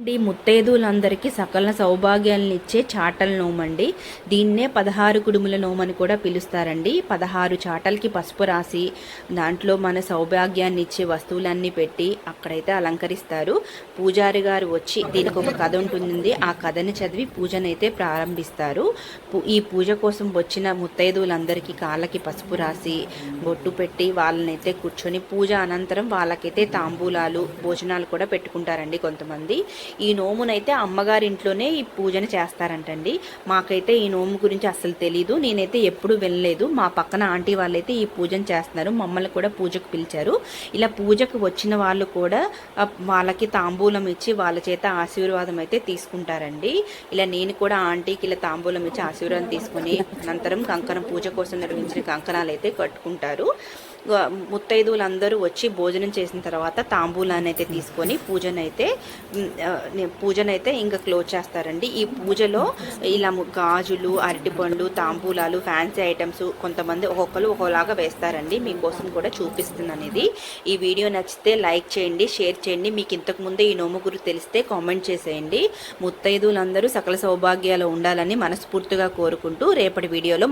అండి ముత్తైదువులందరికీ సకల సౌభాగ్యాలను ఇచ్చే చాటల నోమండి. దీన్నే పదహారు కుడుముల నోమని కూడా పిలుస్తారండి. పదహారు చాటలకి పసుపు రాసి దాంట్లో మన సౌభాగ్యాన్ని ఇచ్చే వస్తువులన్నీ పెట్టి అక్కడైతే అలంకరిస్తారు. పూజారి గారు వచ్చి దీనికి ఒక కథ ఉంటుంది ఆ కథని చదివి పూజనైతే ప్రారంభిస్తారు. ఈ పూజ కోసం వచ్చిన ముత్తైదువులందరికీ కాళ్ళకి పసుపు రాసి బొట్టు పెట్టి వాళ్ళనైతే కూర్చొని పూజ అనంతరం వాళ్ళకైతే తాంబూలాలు భోజనాలు కూడా పెట్టుకుంటారండి కొంతమంది. ఈ నోమునైతే అమ్మగారి ఇంట్లోనే ఈ పూజను చేస్తారంటండి. మాకైతే ఈ నోము గురించి అసలు తెలీదు. నేనైతే ఎప్పుడు వెళ్ళలేదు మా పక్కన ఆంటీ వాళ్ళైతే ఈ పూజను చేస్తున్నారు. మమ్మల్ని కూడా పూజకు పిలిచారు. ఇలా పూజకు వచ్చిన వాళ్ళు కూడా వాళ్ళకి తాంబూలం ఇచ్చి వాళ్ళ చేత ఆశీర్వాదం అయితే తీసుకుంటారండి. ఇలా నేను కూడా ఆంటీకి ఇలా తాంబూలం ఇచ్చి ఆశీర్వాదం తీసుకొని అనంతరం కంకణం పూజ కోసం నిర్మించిన కంకణాలు అయితే కట్టుకుంటారు. ముత్తైదువులందరూ వచ్చి భోజనం చేసిన తర్వాత తాంబూలాన్ని అయితే తీసుకొని పూజనైతే పూజనైతే ఇంకా క్లోజ్ చేస్తారండి. ఈ పూజలో ఇలా గాజులు అరటిపండ్లు తాంబూలాలు ఫ్యాన్సీ ఐటమ్స్ కొంతమంది ఒక్కొక్కరు ఒక్కోలాగా వేస్తారండి. మీకోసం కూడా చూపిస్తున్నాను ఇది ఈ వీడియో నచ్చితే లైక్ చేయండి షేర్ చేయండి. మీకు ఇంతకుముందే ఈ నోము గురించి తెలిస్తే కామెంట్ చేసేయండి. ముత్తైదువులందరూ సకల సౌభాగ్యాలు ఉండాలని మనస్ఫూర్తిగా కోరుకుంటూ రేపటి వీడియోలో